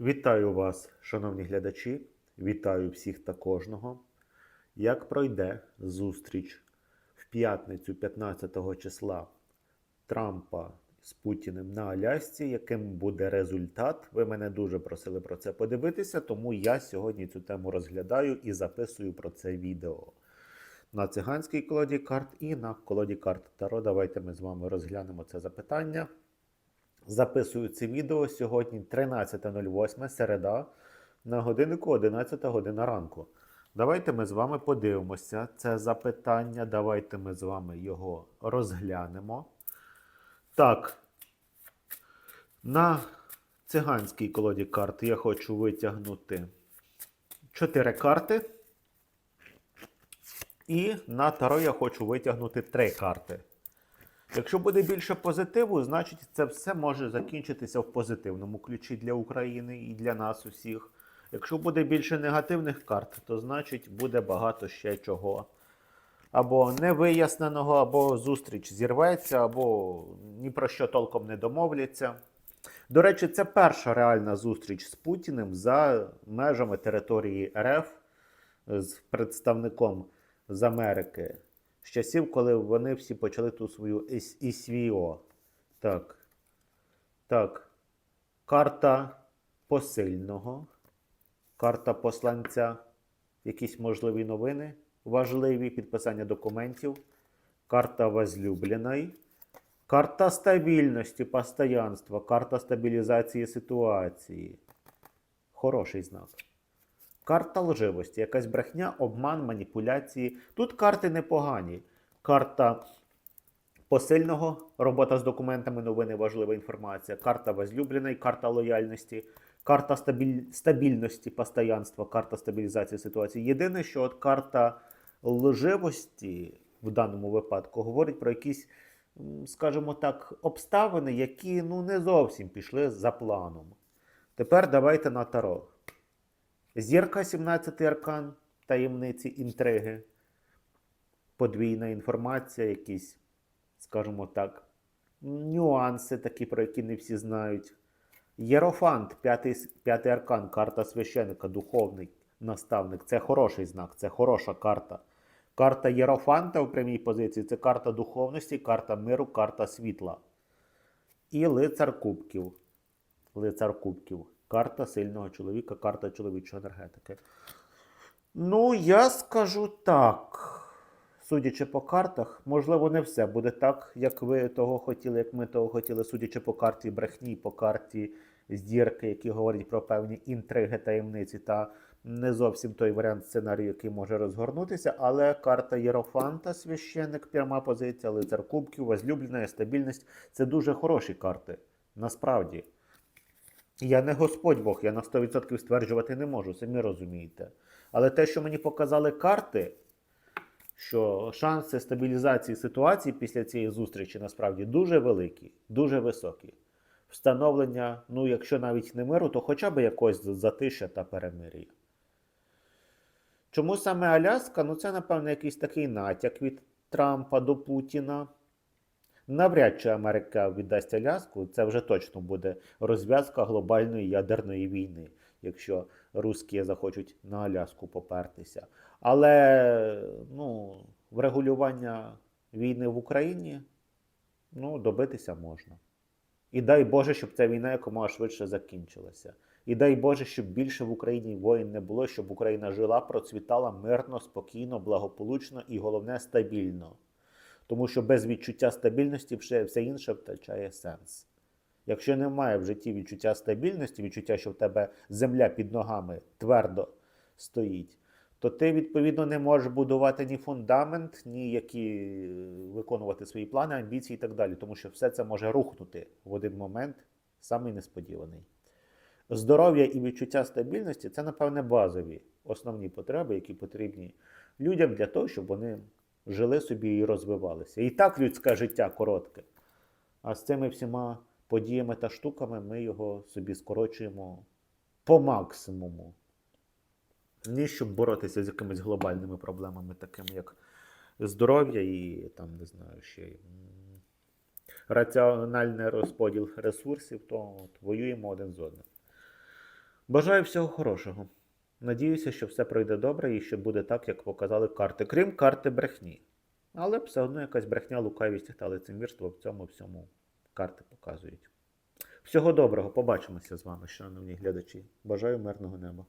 Вітаю вас, шановні глядачі. Вітаю всіх та кожного. Як пройде зустріч в п'ятницю 15 числа Трампа з Путіним на Алясці, яким буде результат? Ви мене дуже просили про це подивитися, тому я сьогодні цю тему розглядаю і записую про це відео. На циганській колоді карт і на колоді карт Таро. Давайте ми з вами розглянемо це запитання. Записую це відео сьогодні 13.08 середа на годиннику 11 година ранку. Давайте ми з вами подивимося це запитання. Давайте ми з вами його розглянемо. Так. На циганській колоді карт я хочу витягнути 4 карти. І на таро я хочу витягнути 3 карти. Якщо буде більше позитиву, значить це все може закінчитися в позитивному ключі для України і для нас усіх. Якщо буде більше негативних карт, то значить буде багато ще чого. Або невиясненого, або зустріч зірветься, або ні про що толком не домовляться. До речі, це перша реальна зустріч з Путіним за межами території РФ з представником з Америки з часів, коли вони всі почали ту свою ІС- Так. Так. Карта посильного. Карта посланця. Якісь можливі новини. Важливі підписання документів. Карта возлюбленої. Карта стабільності, постоянства. Карта стабілізації ситуації. Хороший знак. Карта лживості, якась брехня, обман, маніпуляції. Тут карти непогані. Карта посильного, робота з документами, новини, важлива інформація. Карта возлюбленої, карта лояльності, карта стабіль... стабільності, постоянства, карта стабілізації ситуації. Єдине, що от карта лживості в даному випадку говорить про якісь, скажімо так, обставини, які ну, не зовсім пішли за планом. Тепер давайте на таро. Зірка 17 аркан, таємниці, інтриги, подвійна інформація, якісь, скажімо так, нюанси такі, про які не всі знають. Єрофант, п'ятий, п'ятий аркан, карта священика, духовний наставник. Це хороший знак, це хороша карта. Карта Єрофанта в прямій позиції це карта духовності, карта миру, карта світла. І лицар кубків. Лицар кубків. Карта сильного чоловіка, карта чоловічої енергетики. Ну, я скажу так. Судячи по картах, можливо, не все буде так, як ви того хотіли, як ми того хотіли, судячи по карті брехні, по карті здірки, які говорять про певні інтриги, таємниці та не зовсім той варіант сценарію, який може розгорнутися. Але карта Єрофанта, священник, пряма позиція, лицар кубків, возлюблена, стабільність це дуже хороші карти. Насправді. Я не Господь Бог, я на 100% стверджувати не можу, самі розумієте. Але те, що мені показали карти, що шанси стабілізації ситуації після цієї зустрічі насправді дуже великі, дуже високі. Встановлення, ну, якщо навіть не миру, то хоча б якось затища та перемир'я. Чому саме Аляска? Ну, це, напевно, якийсь такий натяк від Трампа до Путіна. Навряд чи Америка віддасть Аляску, це вже точно буде розв'язка глобальної ядерної війни, якщо русські захочуть на Аляску попертися. Але ну, врегулювання війни в Україні ну, добитися можна. І дай Боже, щоб ця війна якомога швидше закінчилася. І дай Боже, щоб більше в Україні воїн не було, щоб Україна жила, процвітала мирно, спокійно, благополучно і головне стабільно. Тому що без відчуття стабільності все, все інше втрачає сенс. Якщо немає в житті відчуття стабільності, відчуття, що в тебе земля під ногами твердо стоїть, то ти, відповідно, не можеш будувати ні фундамент, ні які е, виконувати свої плани, амбіції і так далі. Тому що все це може рухнути в один момент, самий несподіваний. Здоров'я і відчуття стабільності це, напевне, базові основні потреби, які потрібні людям для того, щоб вони жили собі і розвивалися. І так людське життя коротке. А з цими всіма подіями та штуками ми його собі скорочуємо по максимуму. Ні, щоб боротися з якимись глобальними проблемами, такими як здоров'я і там, не знаю, ще раціональний розподіл ресурсів, то от, воюємо один з одним. Бажаю всього хорошого. Надіюся, що все пройде добре і що буде так, як показали карти, крім карти брехні. Але все одно якась брехня, лукавість та лицемірство в цьому всьому карти показують. Всього доброго, побачимося з вами, шановні глядачі. Бажаю мирного неба.